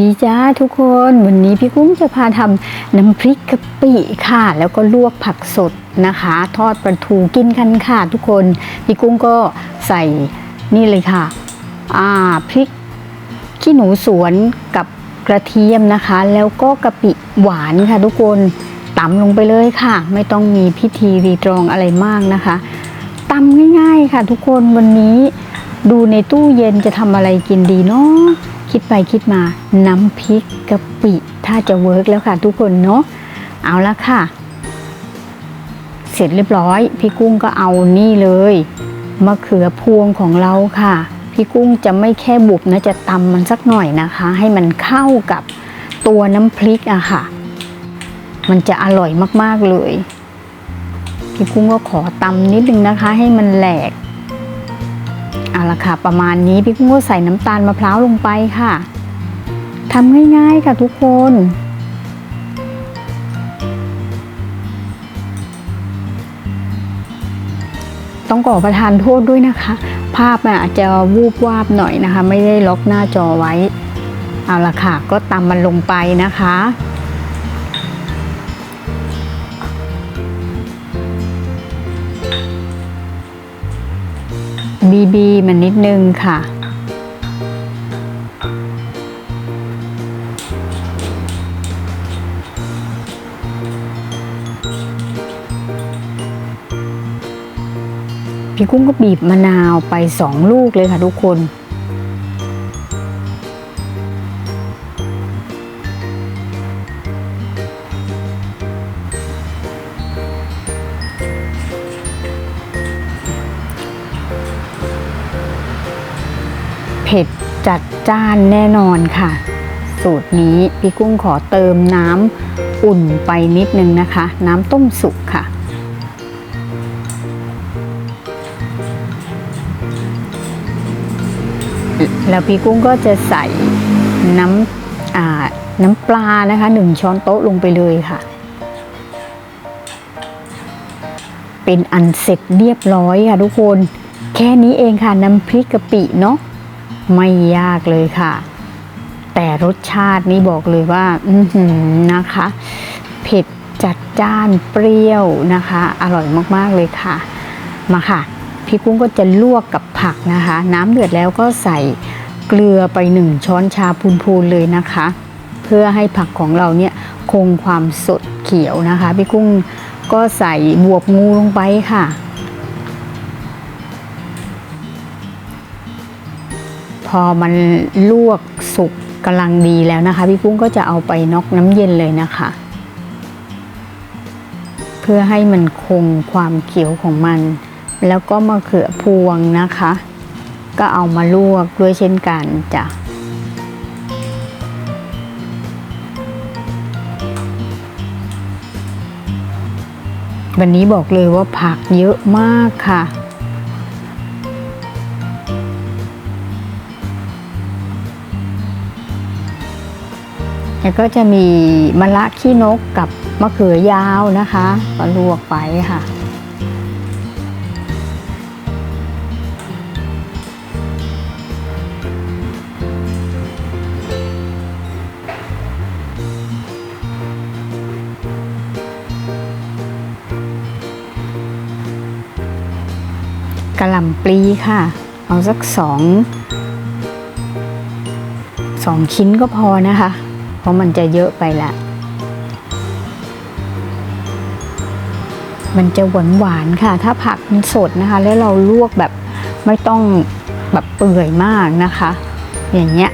ดีจ้าทุกคนวันนี้พี่กุ้งจะพาทำน้ำพริกกะปิค่ะ แล้วก็ลวกผักสดนะคะ ทอดปลาทูกินกันค่ะทุกคน พี่กุ้งก็ใส่นี่เลยค่ะ อ่าพริกขี้หนูสวนกับกระเทียมนะคะ แล้วก็กะปิหวานค่ะทุกคนตำลงไปเลยค่ะ ไม่ต้องมีพิธีรีตรองอะไรมากนะคะตำง่ายๆค่ะ ทุกคนวันนี้ดูในตู้เย็นจะทำอะไรกินดีเนาะ คิดไปคิดมาน้ำพริกกะปิถ้าจะเวิร์กแล้วค่ะทุกคนเนาะเอาละค่ะ เสร็จเรียบร้อย พี่กุ้งก็เอานี่เลยมะเขือพวงของเราค่ะ พี่กุ้งจะไม่แค่บุบนะจะตำมันสักหน่อยนะคะ ให้มันเข้ากับตัวน้ำพริกอะค่ะ มันจะอร่อยมากๆเลย พี่กุ้งก็ขอตำนิดนึงนะคะ ให้มันแหลก เอาละค่ะ ประมาณนี้พี่กุ้งก็ใส่น้ำตาลมะพร้าวลงไปค่ะทำง่ายๆค่ะทุกคน ต้องขอประทานโทษด้วยนะคะ ภาพอาจจะวูบวาบหน่อยนะคะ ไม่ได้ล็อกหน้าจอไว้ เอาละค่ะ ก็ตำมันลงไปนะคะ บีบีมันนิดนึงค่ะ พี่กุ้งก็บีบมะนาวไปสองลูกเลยค่ะทุกคน ผ็ดจัดจ้านแน่นอนค่ะ สูตรนี้พี่กุ้งขอเติมน้ำอุ่นไปนิดนึงนะคะ น้ำต้มสุกค่ะแล้วพี่กุ้งก็จะใส่น้ำน้ำปลานะคะหนึ่งช้อนโต๊ะลงไปเลยค่ะ เป็นอันเสร็จเรียบร้อยค่ะทุกคน แค่นี้เองค่ะน้ำพริกกะปิเนาะ ไม่ยากเลยค่ะ แต่รสชาตินี่บอกเลยว่าอืนะคะ เผ็ดจัดจ้านเปรี้ยวนะคะ อร่อยมากๆเลยค่ะ มาค่ะ พี่กุ้งก็จะลวกกับผักนะคะ น้ำเดือดแล้วก็ใส่เกลือไปหนึ่งช้อนชาพูนๆเลยนะคะ เพื่อให้ผักของเราเนี่ยคงความสดเขียวนะคะ พี่กุ้งก็ใส่บวบงูลงไปค่ะ อมันลวกสุกกำลังดีแล้วนะคะ พี่กุ้งก็จะเอาไปน็อกน้ำเย็นเลยนะคะ เพื่อให้มันคงความเขียวของมัน แล้วก็มะเขือพวงนะคะ ก็เอามาลวกด้วยเช่นกันจ้ะวันนี้บอกเลยว่าผักเยอะมากค่ะ แล้วก็จะมีมะระขี้นกกับมะเขือยาวนะคะก็ลวกไปค่ะกระหล่ำปลีค่ะ เอาสักสองสองชิ้นก็พอนะคะ เพราะมันจะเยอะไปละ มันจะหวานหวานๆค่ะ ถ้าผักมันสดนะคะ แล้วเราลวกแบบไม่ต้องแบบเปื่อยมากนะคะ อย่างเงี้ย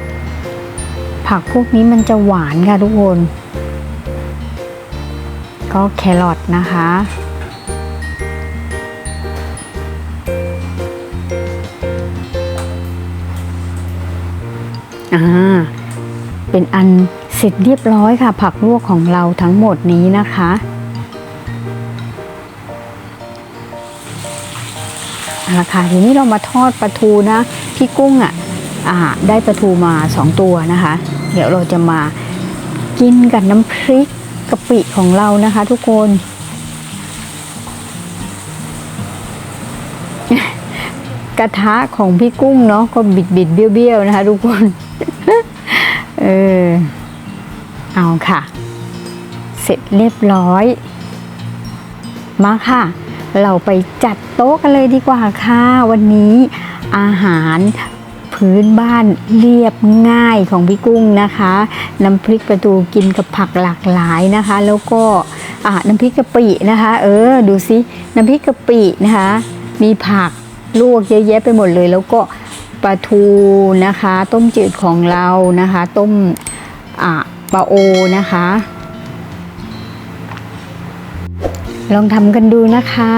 ผักพวกนี้มันจะหวานค่ะทุกคน ก็แครอทนะคะอ่าเป็นอัน เสร็จเรียบร้อยค่ะ ผักลวกของเราทั้งหมดนี้นะคะ เอาละค่ะทีนี้เรามาทอดปลาทูนะพี่กุ้งอะอ่าได้ปลาทูมาสองตัวนะคะ เดี๋ยวเราจะมากินกับน้ำพริกกะปิของเรานะคะทุกคนกระทะของพี่กุ้งเนาะก็บิดบิดๆเบี้ยวนะคะทุกคน เออ เอาค่ะ เสร็จเรียบร้อย มาค่ะ เราไปจัดโต๊ะกันเลยดีกว่าค่ะ วันนี้อาหารพื้นบ้านเรียบง่ายของพี่กุ้งนะคะ น้ำพริกประตูกินกับผักหลากหลายนะคะ แล้วก็อ่าน้ำพริกกะปินะคะ เออดูสิน้ำพริกกะปินะคะ มีผักลวกเยอะแยะไปหมดเลย แล้วก็ปลาทูนะคะ ต้มจืดของเรานะคะ ต้มอ่า ปลาโอนะคะ ลองทำกันดูนะคะ